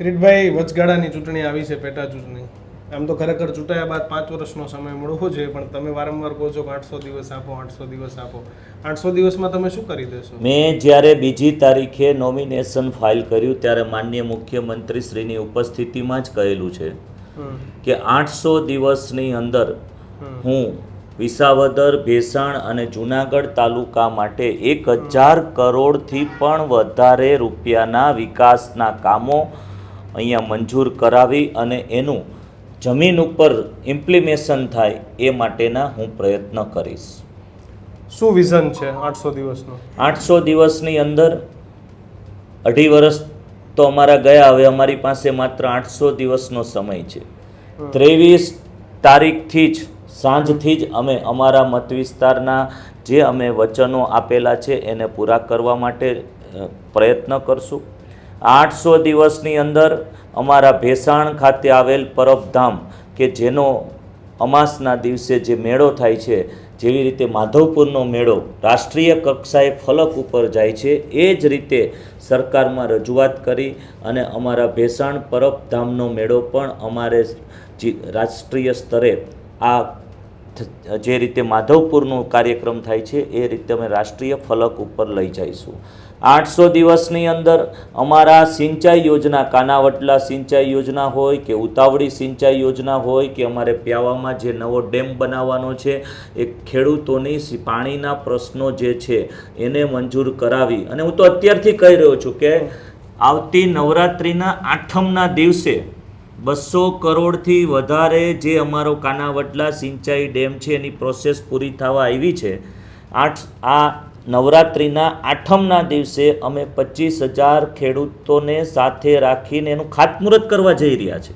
કિરીટભાઈ વચગાળાની ચૂંટણી આવી છે પેટા ચૂંટણી. આમ તો ખરેખર ચૂંટાયા બાદ પાંચ વર્ષનો સમય મળવો જોઈએ પણ તમે વારંવાર કહો છો કે આઠસો દિવસ આપો આઠસો દિવસ આપો. આઠસો દિવસમાં તમે શું કરી દેશો? મેં જ્યારે બીજી તારીખે નોમિનેશન ફાઇલ કર્યું ત્યારે માનનીય મુખ્યમંત્રીશ્રીની ઉપસ્થિતિમાં જ કહેલું છે કે આઠસો દિવસની અંદર. હું વિસાવદર ભેસાણ અને જુનાગઢ તાલુકા માટે એક હજાર કરોડથી પણ વધારે રૂપિયાના વિકાસના કામો અહીંયા મંજૂર કરાવી અને એનું જમીન ઉપર ઇમ્પ્લિમેશન થાય એ માટેના હું પ્રયત્ન કરીશ. શું વિઝન છે આઠસો દિવસનું? આઠસો દિવસની અંદર અઢી વર્ષ તો અમારા ગયા હવે અમારી પાસે માત્ર આઠસો દિવસનો સમય છે. ત્રેવીસ તારીખથી જ સાંજથી જ અમે અમારા મત વિસ્તારના જે અમે વચનો આપેલા છે એને પૂરા કરવા માટે પ્રયત્ન કરશું. આઠસો દિવસની અંદર અમારા ભેસાણ ખાતે આવેલ પરબધામ કે જેનો અમાસના દિવસે જે મેળો થાય છે, જેવી રીતે માધવપુરનો મેળો રાષ્ટ્રીય કક્ષાએ ફલક ઉપર જાય છે, એ જ રીતે સરકારમાં રજૂઆત કરી અને અમારા ભેસાણ પરબધામનો મેળો પણ અમારે રાષ્ટ્રીય સ્તરે આ જે રીતે માધવપુરનો કાર્યક્રમ થાય છે, એ રીતે અમે રાષ્ટ્રીય ફલક ઉપર લઈ જઈશું. આઠસો દિવસની અંદર અમારા સિંચાઈ યોજના, કાનાવટલા સિંચાઈ યોજના હોય કે ઉતાવળી સિંચાઈ યોજના હોય કે અમારે પ્યાવામાં જે નવો ડેમ બનાવવાનો છે, એ ખેડૂતોની પાણીના પ્રશ્નો જે છે, એને મંજૂર કરાવી. અને હું તો અત્યારથી કહી રહ્યો છું કે આવતી નવરાત્રિના આઠમના દિવસે બસો કરોડથી વધારે જે અમારો કાનાવટલા સિંચાઈ ડેમ છે, એની પ્રોસેસ પૂરી થવા આવી છે. આઠ આ નવરાત્રિના આઠમના દિવસે અમે પચીસ હજાર ખેડૂતોને સાથે રાખીને એનું ખાતમુહૂર્ત કરવા જઈ રહ્યા છે.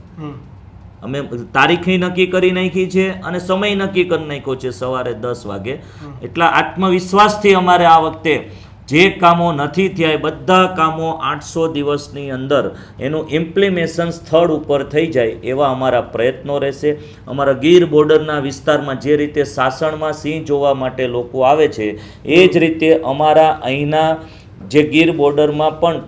અમે તારીખ નક્કી કરી નાખી છે અને સમય નક્કી કરી નાખ્યો છે સવારે દસ વાગે. એટલા આત્મવિશ્વાસથી અમારે આ વખતે જે કામો નથી થયા એ બધા કામો આઠસો દિવસની અંદર એનું ઇમ્પ્લિમેશન સ્થળ ઉપર થઈ જાય એવા અમારા પ્રયત્નો રહેશે. અમારા ગીર બોર્ડરના વિસ્તારમાં જે રીતે સાસણમાં સિંહ જોવા માટે લોકો આવે છે, એ જ રીતે અમારા અહીંના જે ગીર બોર્ડરમાં પણ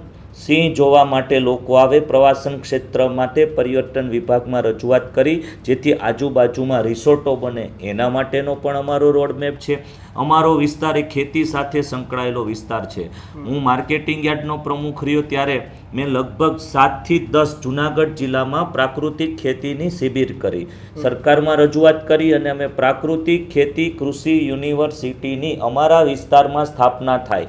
સિંહ જોવા માટે લોકો આવે, પ્રવાસન ક્ષેત્ર માટે પર્યટન વિભાગમાં રજૂઆત કરી, જેથી આજુબાજુમાં રિસોર્ટો બને. એના માટેનો પણ અમારો રોડમેપ છે. અમારો વિસ્તાર એ ખેતી સાથે સંકળાયેલો વિસ્તાર છે. હું માર્કેટિંગ યાર્ડનો પ્રમુખ રહ્યો ત્યારે મેં લગભગ સાતથી દસ જુનાગઢ જિલ્લામાં પ્રાકૃતિક ખેતીની શિબિર કરી. સરકારમાં રજૂઆત કરી અને અમે પ્રાકૃતિક ખેતી કૃષિ યુનિવર્સિટીની અમારા વિસ્તારમાં સ્થાપના થાય.